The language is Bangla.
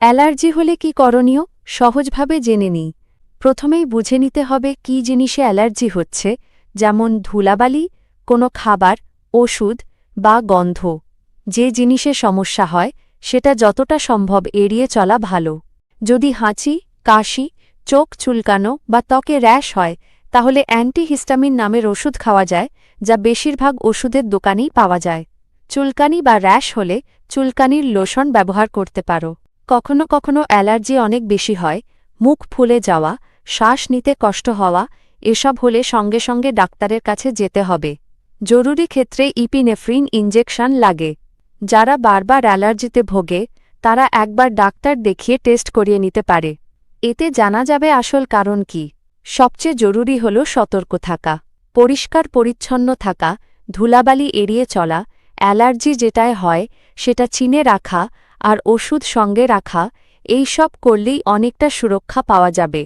অ্যালার্জি হলে কি করণীয়? সহজভাবে জেনে নিই। প্রথমেই বুঝে নিতে হবে কী জিনিসে অ্যালার্জি হচ্ছে, যেমন ধুলাবালি, কোনো খাবার, ওষুধ বা গন্ধ। যে জিনিসে সমস্যা হয়, সেটা যতটা সম্ভব এড়িয়ে চলা ভালো। যদি হাঁচি, কাশি, চোখ চুলকানো বা ত্বকে র্যাশ হয়, তাহলে অ্যান্টিহিস্টামিন নামের ওষুধ খাওয়া যায়, যা বেশিরভাগ ওষুধের দোকানেই পাওয়া যায়। চুলকানি বা র্যাশ হলে চুলকানির লোশন ব্যবহার করতে পারো। কখনো কখনো অ্যালার্জি অনেক বেশি হয়, মুখ ফুলে যাওয়া, শ্বাস নিতে কষ্ট হওয়া, এসব হলে সঙ্গে সঙ্গে ডাক্তারের কাছে যেতে হবে। জরুরি ক্ষেত্রে ইপিনেফ্রিন ইঞ্জেকশন লাগে। যারা বারবার অ্যালার্জিতে ভোগে, তারা একবার ডাক্তার দেখিয়ে টেস্ট করিয়ে নিতে পারে। এতে জানা যাবে আসল কারণ কি। সবচেয়ে জরুরি হল সতর্ক থাকা, পরিষ্কার পরিচ্ছন্ন থাকা, ধুলাবালি এড়িয়ে চলা অ্যালার্জি যেটায় হয়, সেটা চিনে রাখা আর ওষুধ সঙ্গে রাখা, এই সব করলেই অনেকটা সুরক্ষা পাওয়া যাবে।